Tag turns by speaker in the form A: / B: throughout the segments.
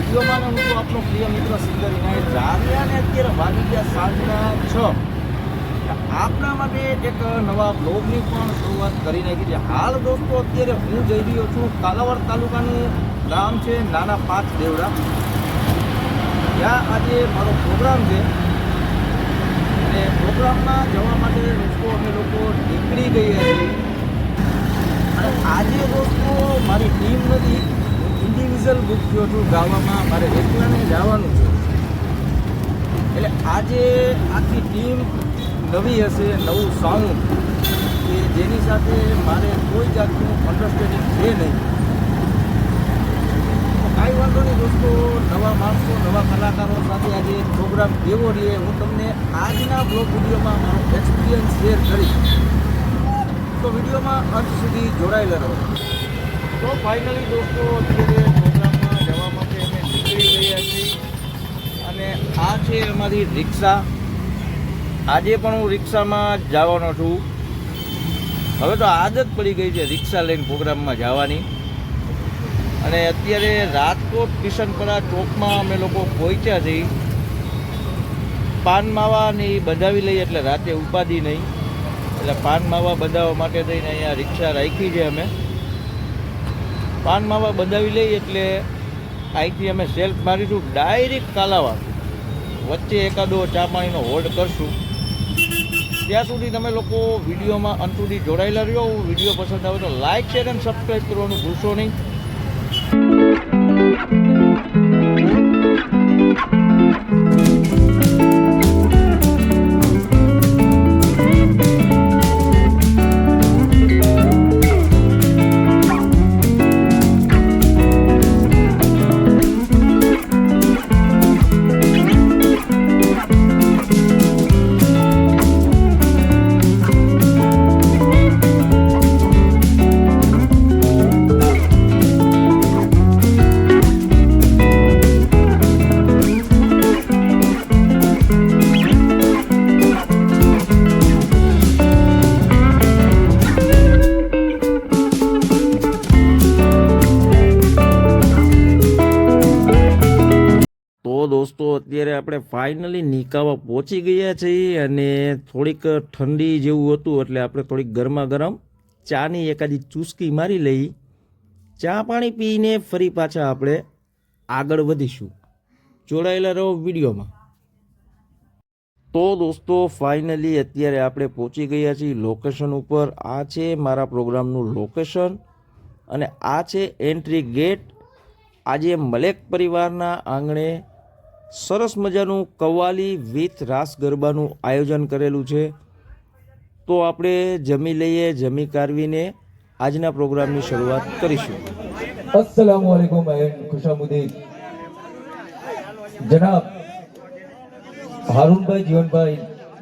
A: વિડીયોમાં હું આપણો પ્રિય મિત્ર સિંગર વિનાયક જારિયા ને અત્યારે વાગી ગયા સાંજના છ. આપના માટે એક નવા બ્લોગની પણ શરૂઆત કરી નાખી છે. હાલ દોસ્તો અત્યારે હું જઈ રહ્યો છું કાલાવડ તાલુકાનું ગામ છે નાના પાંચ દેવડા. ત્યાં આજે મારો પ્રોગ્રામ છે. અને પ્રોગ્રામમાં જવા માટે દોસ્તો અમે લોકો નીકળી ગયા છીએ અને આજે દોસ્તો મારી ટીમ નથી હું ઇન્ડિવિજ્યુઅલ બુક થયો છું ગાવામાં મારે એકલાને જવાનું છે. એટલે આજે આખી ટીમ નવી હશે, નવું સાઉન્ડ કે જેની સાથે મારે કોઈ જાતનું અન્ડરસ્ટેન્ડિંગ છે નહીં. કાંઈ વાંધો નહીં દોસ્તો, નવા માણસો, નવા કલાકારો સાથે આજે પ્રોગ્રામ કેવો રહીએ, હું તમને આજના બ્લોગ વિડીયોમાં મારો એક્સપિરિયન્સ શેર કરીશ. તો વિડીયોમાં અંત સુધી જોડાયેલા રહો. તો ફાઇનલી દોસ્તો, અત્યારે પ્રોગ્રામમાં જવા માટે અમે નીકળી રહ્યા છીએ. અને આ છે અમારી રિક્ષા. આજે પણ હું રિક્ષામાં જવાનો છું. હવે તો આદત પડી ગઈ છે રિક્ષા લઈને પ્રોગ્રામમાં જવાની. અને અત્યારે રાજકોટ કિશનપરા ચોકમાં અમે લોકો પહોંચ્યા છીએ. પાન માવા ને એ બંધાવી લઈએ એટલે રાતે ઉપાધિ નહીં. એટલે પાન માવા બંધાવવા માટે થઈને અહીંયા રિક્ષા રાખી છે અમે. પાન માવા બંધાવી લઈએ એટલે અહીંથી અમે સેલ્ફ મારીશું ડાયરેક્ટ કાલાવાડ. વચ્ચે એકાદો ચા પાણીનો હોલ્ડ કરશું. ત્યાં સુધી તમે લોકો વિડીયોમાં અંત સુધી જોડાયેલા રહ્યો. વીડિયો પસંદ આવે તો લાઇક શેર અને સબસ્ક્રાઈબ કરવાનું ભૂલશો નહીં. તો અત્યારે આપણે ફાઇનલી નિકાવા પહોંચી ગયા છીએ અને થોડીક ઠંડી જેવું હતું એટલે આપણે થોડીક ગરમા ગરમ ચાની એકાદી ચૂસકી મારી લઈ. ચા પાણી પીને ફરી પાછા આપણે આગળ વધીશું. જોડાયેલા રહો વિડીયોમાં. તો દોસ્તો, ફાઇનલી અત્યારે આપણે પહોંચી ગયા છીએ લોકેશન ઉપર. આ છે મારા પ્રોગ્રામનું લોકેશન અને આ છે એન્ટ્રી ગેટ. આજે મલેક પરિવારના આંગણે સરસ મજાનું કવાલી વિથ રાસ ગરબાનું આયોજન કરેલું છે. તો આપણે જમી લઈએ, જમી કારવીને આજના પ્રોગ્રામની શરૂઆત કરીશું.
B: અસલામ વાલેકુમ એન્ડ ખુશામુદ્દીન. જનાબ, હારૂનભાઈ, જીવનભાઈ,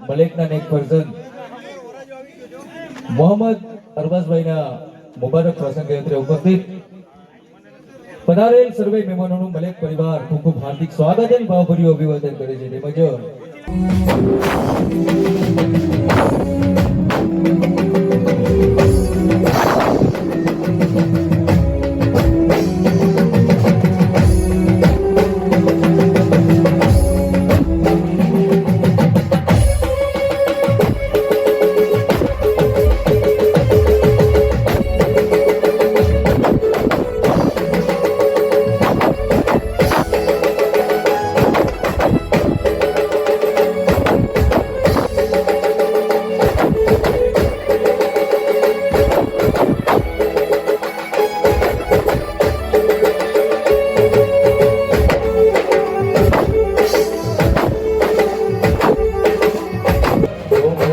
B: મલેકના નેક પર્સન મોહમ્મદ અરબાઝભાઈના મુબારક પ્રસંગે અત્રે ઉપસ્થિત. પધારેલ સર્વે મહેમાનોનું મલેક પરિવાર, ખૂબ ખૂબ હાર્દિક સ્વાગત અને ભાવભર્યું અભિવાદન કરે છે. તેમજ
A: 오.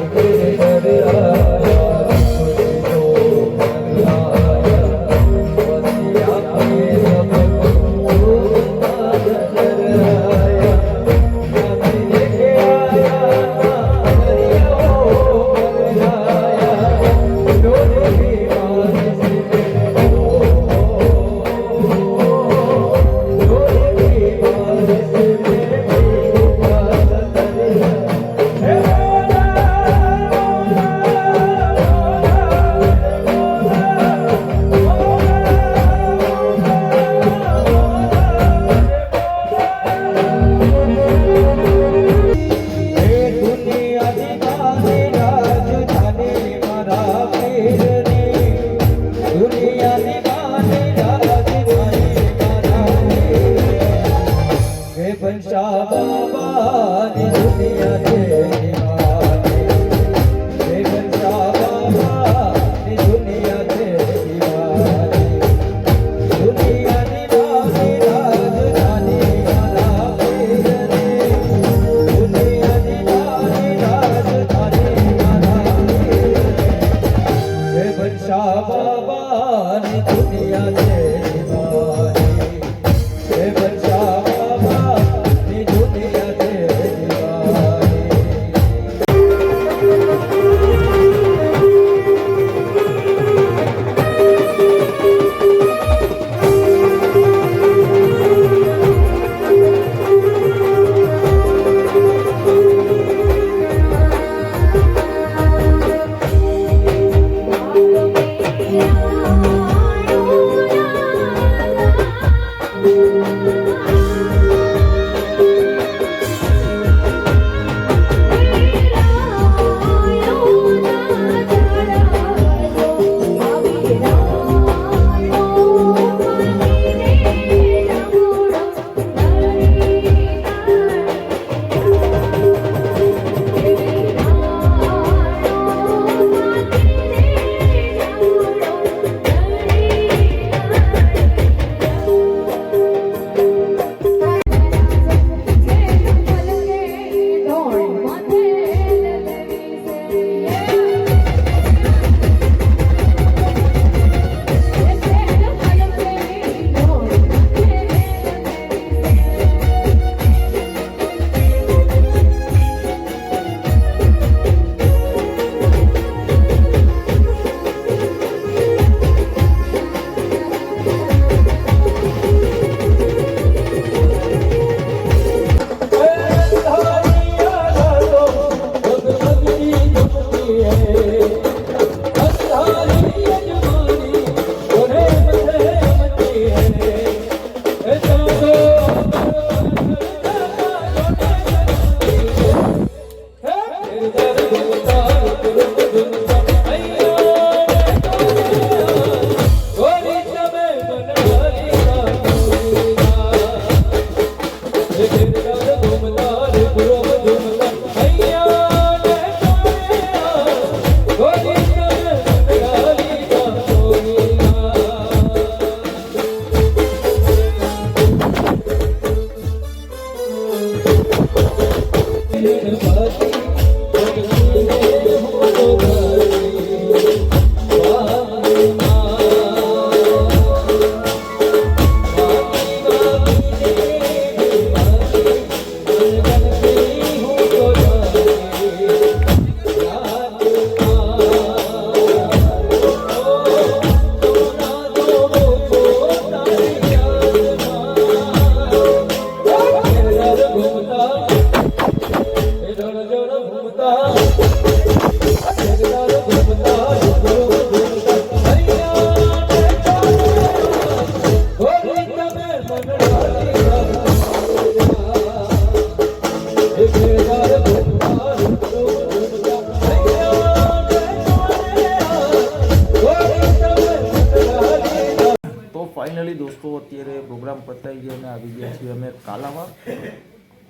A: છીએ અમે કાલામાં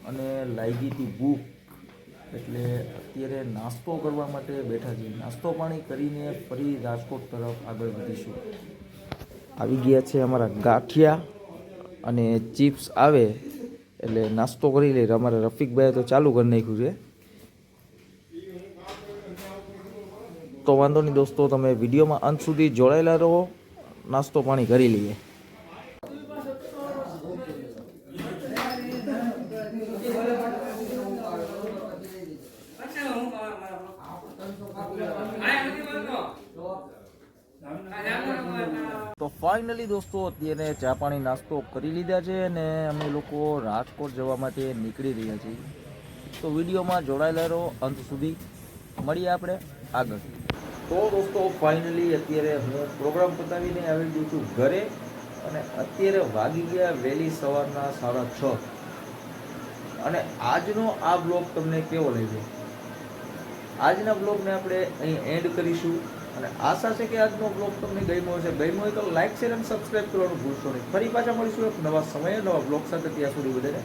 A: અને લાગી હતી ભૂખ એટલે અત્યારે નાસ્તો કરવા માટે બેઠા છીએ. નાસ્તો પાણી કરીને ફરી રાજકોટ તરફ આગળ વધીશું. આવી ગયા છે અમારા ગાંઠિયા અને ચિપ્સ આવે, એટલે નાસ્તો કરી લઈએ. અમારા રફીકભાઈએ તો ચાલુ કરી નાખ્યું છે. તો વાંધો નહીં દોસ્તો, તમે વિડીયોમાં અંત સુધી જોડાયેલા રહો. નાસ્તો પાણી કરી લઈએ તો ફાઇનલી દોસ્તો, અત્યારે ચા પાણી નાસ્તો કરી લીધા છે અને અમે લોકો રાજકોટ જવા માટે નીકળી રહ્યા છીએ. તો વિડીયોમાં જોડાયેલા રહો અંત સુધી. મળીએ આપણે આગળ. તો દોસ્તો ફાઇનલી અત્યારે હું પ્રોગ્રામ પતાવીને આવી ગયો છું ઘરે અને અત્યારે વાગી ગયા વહેલી સવારના સાડા છ. અને આજનો આ બ્લોગ તમને કેવો લાગ્યો? આજના બ્લોગને આપણે અહીં એન્ડ કરીશું. અને આશા છે કે આજનો બ્લોગ તમને ગમ્યો હશે. ગમ્યો હોય તો લાઈક શેર અને સબસ્ક્રાઈબ કરવાનું ભૂલશો નહીં. ફરી પાછા મળીશું એક નવા સમયે નવા બ્લોગ સાથે. ત્યાં સુધી બધાને